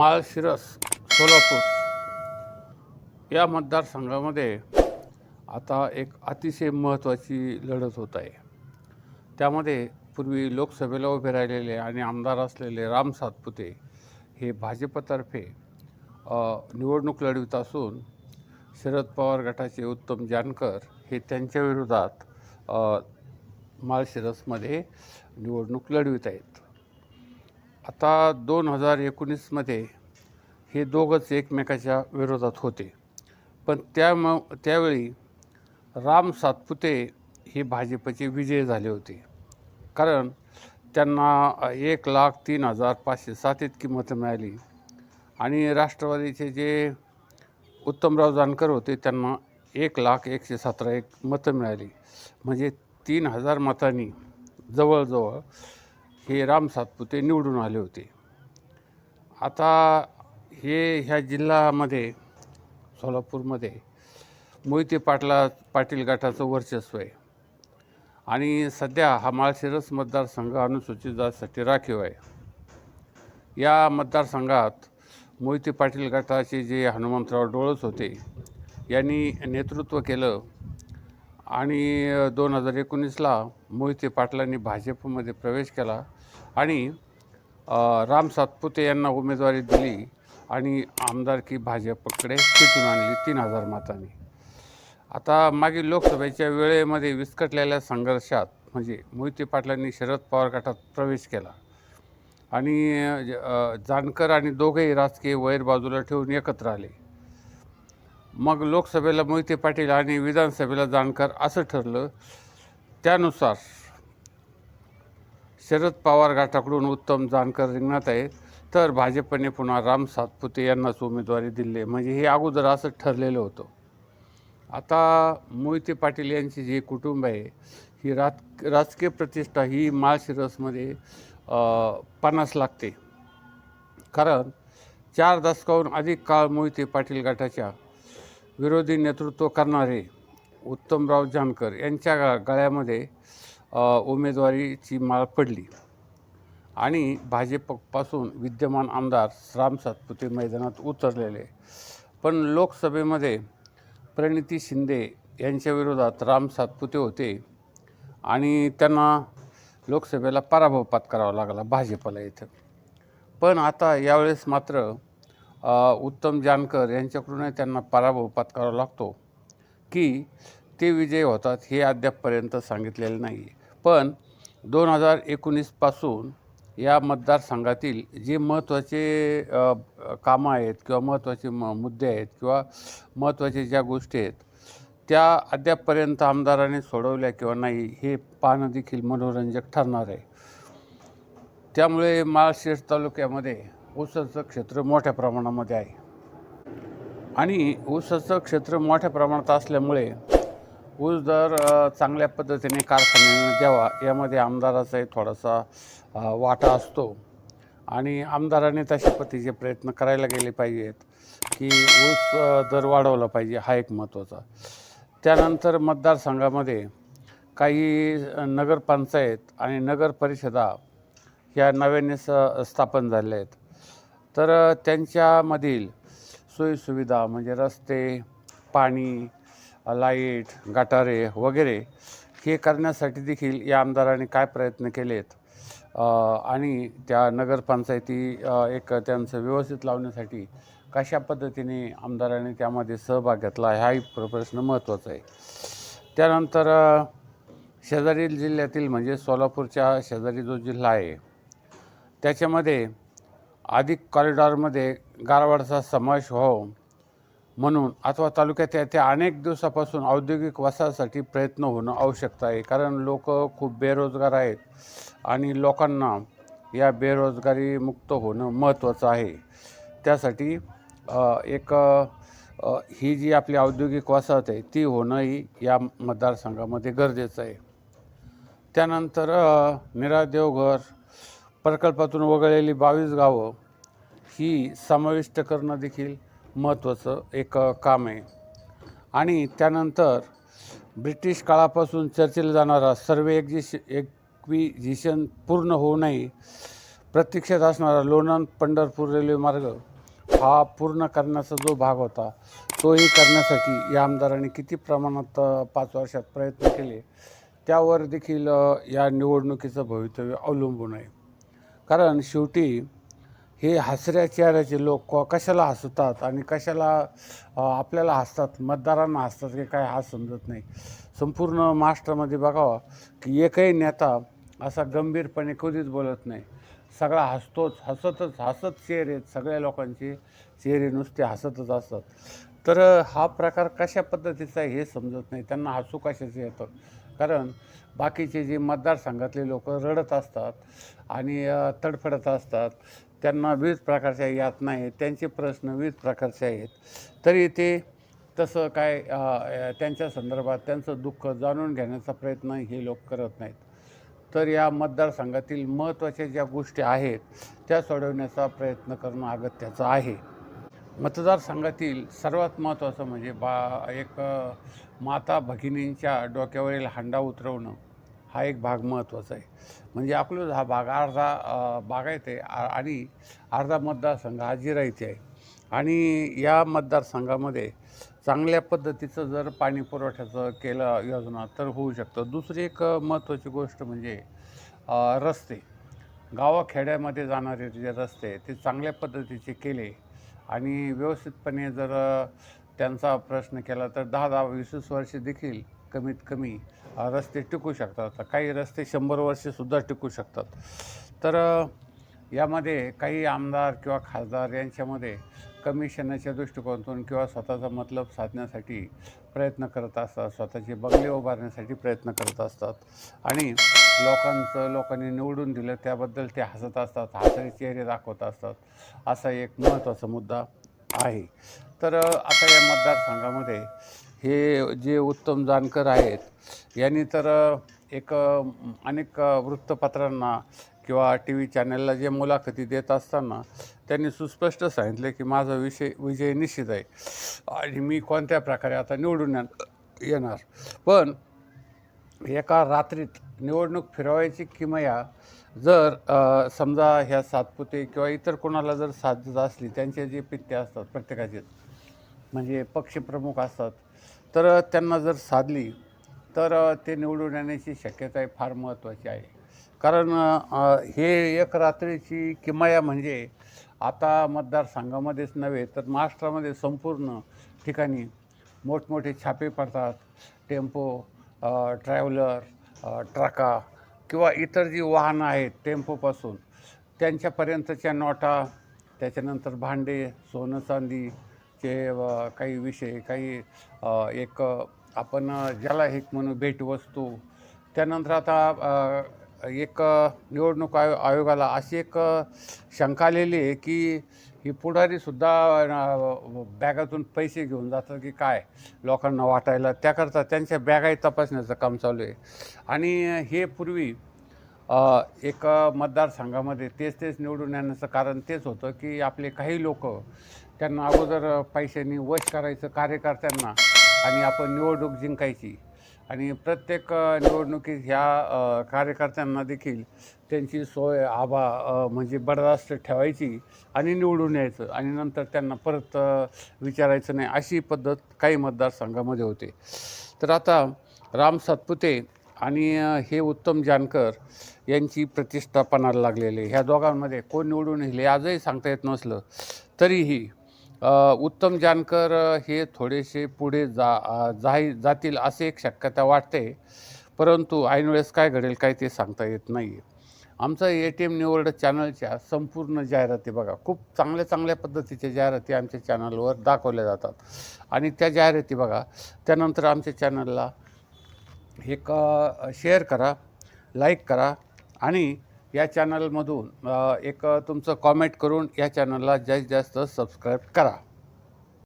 माळशिरस सोलापूर या मतदारसंघामध्ये आता एक अतिशय महत्त्वाची लढत होत आहे. त्यामध्ये पूर्वी लोकसभेला उभे राहिलेले आणि आमदार असलेले राम सातपुते हे भाजपतर्फे निवडणूक लढवित असून शरद पवार गटाचे उत्तम जानकर हे त्यांच्या विरोधात माळशिरसमध्ये निवडणूक लढवित आहेत. आता दोन हजार एकोणीसमध्ये हे दोघंच एकमेकाच्या विरोधात होते. पण त्या म त्यावेळी राम सातपुते हे भाजपचे विजय झाले होते. कारण त्यांना एक लाख तीन हजार पाचशे सात इतकी मतं मिळाली. आणि राष्ट्रवादीचे जे उत्तमराव जानकर होते त्यांना एक लाख एकशे सतरा एक मतं मिळाली. म्हणजे तीन हजार मतांनी जवळजवळ हे राम सातपुते निवडून आले होते. आता हे ह्या जिल्ह्यामध्ये सोलापूरमध्ये मोहिते पाटला पाटील गटाचं वर्चस्व आहे. आणि सध्या हा माळशिरस मतदारसंघ अनुसूचित जातीसाठी राखीव आहे. या मतदारसंघात मोहिते पाटील गटाचे जे हनुमंतराव डोळस होते यांनी नेतृत्व केलं. आणि दोन हजार एकोणीसला मोहिते पाटलांनी भाजपमध्ये प्रवेश केला. आणि राम सातपुते यांना उमेदवारी दिली. आणि आमदारकी भाजपकडे खेचून आणली तीन हजार मतांनी. आता मागील लोकसभेच्या वेळेमध्ये विस्कटलेल्या संघर्षात म्हणजे मोहिते पाटलांनी शरद पवार गटात प्रवेश केला. आणि जानकर आणि दोघेही राजकीय वैर बाजूला ठेवून एकत्र आले. मग लोकसभेला मोहिते पाटील आणि विधानसभेला जानकर असं ठरलं त्यानुसार शरद पवार गटाकडून उत्तम जानकर रिंगणात आहेत. तर भाजपने पुन्हा राम सातपुते यांनाच उमेदवारी दिली. म्हणजे हे अगोदर असं ठरलेलं होतं. आता मोहिते पाटील यांची जी कुटुंब आहे ही राज राजकीय प्रतिष्ठा ही माळशिरसमध्ये पन्नास लागते. कारण चार दशकाहून अधिक काळ मोहिते पाटील गटाच्या विरोधी नेतृत्व करणारे उत्तमराव जानकर यांच्या गळ्यामध्ये उमेदवारीची माळ पडली. आणि भाजपपासून विद्यमान आमदार राम सातपुते मैदानात उतरलेले. पण लोकसभेमध्ये प्रणिती शिंदे यांच्या विरोधात राम सातपुते होते आणि त्यांना लोकसभेला पराभव पत्करावा लागला भाजपला इथं. पण आता यावेळेस मात्र उत्तम जानकर यांच्याकडूनही त्यांना पराभव पत्करावा लागतो की ते विजय होतात हे अद्यापपर्यंत सांगितलेलं नाही पण दोन हजार एकोणीसपासून या मतदारसंघातील जे महत्त्वाचे कामं आहेत किंवा महत्त्वाचे म मुद्दे आहेत किंवा महत्त्वाचे ज्या गोष्टी आहेत त्या अद्यापपर्यंत आमदारांनी सोडवल्या किंवा नाही हे पाहणं देखील मनोरंजक ठरणार आहे. त्यामुळे माळशेज तालुक्यामध्ये ऊसाचं क्षेत्र मोठ्या प्रमाणामध्ये आहे. आणि ऊसाचं क्षेत्र मोठ्या प्रमाणात असल्यामुळे ऊस दर चांगल्या पद्धतीने कारखान्याने द्यावा यामध्ये आमदाराचाही थोडासा वाटा असतो. आणि आमदाराने तशा पद्धतीचे प्रयत्न करायला गेले पाहिजेत की ऊस दर वाढवला पाहिजे हा एक महत्त्वाचा. त्यानंतर मतदारसंघामध्ये काही नगरपंचायत आणि नगर परिषदा ह्या नव्याने स स्थापन झाल्या आहेत तर त्यांच्यामधील सोयीसुविधा म्हणजे रस्ते पाणी लाइट गटारे वगैरे हे करण्यासाठी देखील या आमदारांनी काय प्रयत्न केलेत? आणि त्या नगरपंचायती एक त्यांचं व्यवस्थित लावण्यासाठी कशा पद्धतीने आमदारांनी त्यामध्ये सहभाग घेतला हाही प्र प्रश्न महत्त्वाचा आहे. त्यानंतर शेजारील जिल्ह्यातील म्हणजे सोलापूरच्या शेजारी जो जिल्हा आहे त्याच्यामध्ये अधिक कॉरिडॉरमध्ये गारवाडचा समावेश व्हावा म्हणून अथवा तालुक्यात येत्या अनेक दिवसापासून औद्योगिक वसाहतीसाठी प्रयत्न होणं आवश्यकता आहे. कारण लोक खूप बेरोजगार आहेत आणि लोकांना या बेरोजगारीमुक्त होणं महत्त्वाचं आहे. त्यासाठी एक ही जी आपली औद्योगिक वसाहत आहे ती होणंही या मतदारसंघामध्ये गरजेचं आहे. त्यानंतर अ, निरा देवघर प्रकल्पातून वगळलेली बावीस गावं ही समाविष्ट करणं देखील महत्त्वाचं एक काम आहे. आणि त्यानंतर ब्रिटिश काळापासून चर्चेला जाणारा सर्वे एक्झिश एक्विजिशन पूर्ण होऊ नये प्रतीक्षेत असणारा लोणंद पंढरपूर रेल्वे मार्ग हा पूर्ण करण्याचा जो भाग होता तोही करण्यासाठी या आमदारांनी किती प्रमाणात पाच वर्षात प्रयत्न केले त्यावर देखील या निवडणुकीचं भवितव्य अवलंबून आहे. कारण शेवटी हे हसऱ्या चेहऱ्याचे लोक कशाला हसतात आणि कशाला आपल्याला हसतात मतदारांना हसतात की काय हा समजत नाही. संपूर्ण महाराष्ट्रामध्ये बघावं की एकही नेता असा गंभीरपणे कधीच बोलत नाही. सगळा हसतोच हसतच हसत चेहरे आहेत सगळ्या लोकांचे. चेहरे नुसते हसतच असतात. तर हा प्रकार कशा पद्धतीचा आहे हे समजत नाही. त्यांना हसू कशाचं येतं? कारण बाकीचे जे मतदारसंघातले लोक रडत असतात आणि तडफडत असतात. त्यांना विविध प्रकारच्या यातना आहेत त्यांचे प्रश्न विविध प्रकारचे आहेत. तरी ते तसं काय त्यांच्या संदर्भात त्यांचं दुःख जाणून घेण्याचा प्रयत्न हे लोक करत नाहीत. तर या मतदारसंघातील महत्त्वाच्या ज्या गोष्टी आहेत त्या सोडवण्याचा प्रयत्न करणं अगत्याचं आहे. मतदारसंघातील सर्वात महत्त्वाचं म्हणजे बा एक माता भगिनींच्या डोक्यावरील हांडा उतरवणं. हा एक भाग महत्त्वाचा आहे. म्हणजे अकलूज हा भाग अर्धा भाग बागायत आहे ते आणि अर्धा मतदारसंघ हा जिरायती आहे. आणि या मतदारसंघामध्ये चांगल्या पद्धतीचं जर पाणी पुरवठ्याचं केलं योजना तर होऊ शकतं. दुसरी एक महत्त्वाची गोष्ट म्हणजे रस्ते. गावाखेड्यामध्ये जाणारे जे रस्ते ते चांगल्या पद्धतीचे केले आणि व्यवस्थितपणे जर त्यांचा प्रश्न केला तर दहा दहा वीस वीस वर्षे देखील कमीत कमी रस्ते टिकू शकतात. काही रस्ते शंभर वर्षेसुद्धा टिकू शकतात. तर यामध्ये काही आमदार किंवा खासदार यांच्यामध्ये कमिशनाच्या दृष्टिकोनातून किंवा स्वतःचा मतलब साधण्यासाठी प्रयत्न करत असतात. स्वतःचे बंगले उभारण्यासाठी प्रयत्न करत असतात. आणि लोकांचं लोकांनी निवडून दिलं त्याबद्दल ते हसत असतात हसरे चेहरे दाखवत असतात. असा एक महत्त्वाचा मुद्दा आहे. तर आता या मतदारसंघामध्ये हे जे उत्तम जानकर आहेत यांनी तर एक अनेक वृत्तपत्रांना किंवा टी व्ही चॅनलला जे मुलाखती देत असताना त्यांनी सुस्पष्ट सांगितले की माझा विषय विजय निश्चित आहे. आणि मी कोणत्या प्रकारे आता निवडून येणार पण एका रात्रीत निवडणूक फिरवायची किमया जर समजा ह्या सातपुते किंवा इतर कोणाला जर साथ असली त्यांचे जे पित्ते असतात प्रत्येकाचे म्हणजे पक्षप्रमुख असतात तर त्यांना जर साधली तर ते निवडून येण्याची शक्यता आहे फार महत्त्वाची आहे. कारण हे एक रात्रीची किमाया म्हणजे आता मतदारसंघामध्येच नव्हे तर महाराष्ट्रामध्ये संपूर्ण ठिकाणी मोठमोठे छापे पडतात. टेम्पो ट्रॅव्हलर ट्रका किंवा इतर जी वाहनं आहेत टेम्पोपासून त्यांच्यापर्यंतच्या नोटा त्याच्यानंतर भांडे सोनं चांदी चे काही विषय काही एक आपण ज्याला एक म्हणू भेटवस्तू. त्यानंतर आता एक निवडणूक आयो आयोगाला अशी एक शंका आलेली आहे की ही पुढारीसुद्धा बॅगातून पैसे घेऊन जातात की काय लोकांना वाटायला? त्याकरता त्यांच्या बॅगाही तपासण्याचं काम चालू आहे. आणि हे पूर्वी एक मतदारसंघामध्ये तेच तेच निवडून येण्याचं कारण तेच होतं की आपले काही लोक त्यांना अगोदर पैशांनी वश करायचं कार्यकर्त्यांना आणि आपण निवडणूक जिंकायची. आणि प्रत्येक निवडणुकीत ह्या कार्यकर्त्यांना देखील त्यांची सोय आभा म्हणजे बडदास्त ठेवायची आणि निवडून यायचं आणि नंतर त्यांना परत विचारायचं नाही अशी पद्धत काही मतदारसंघामध्ये होते. तर आता राम सातपुते आणि हे उत्तम जानकर यांची प्रतिष्ठापनाला लागलेले. लागलेली ह्या दोघांमध्ये कोण निवडून येईल आजही सांगता येत नसलं तरीही उत्तम जानकर हे थोडेसे पुढे जा जाई जातील असे एक शक्यता वाटते. परंतु ऐनवेळेस काय घडेल काय ते सांगता येत नाही आमचं ए टी एम निवड चॅनलच्या संपूर्ण जाहिराती बघा खूप चांगल्या चांगल्या पद्धतीच्या जाहिराती आमच्या चॅनलवर दाखवल्या जातात. आणि त्या जाहिराती बघा त्यानंतर आमच्या चॅनलला एक शेअर करा लाईक करा आणि या चॅनलमधून एक तुमचं कॉमेंट करून या चॅनलला जास्तीत जास्त सबस्क्राईब करा.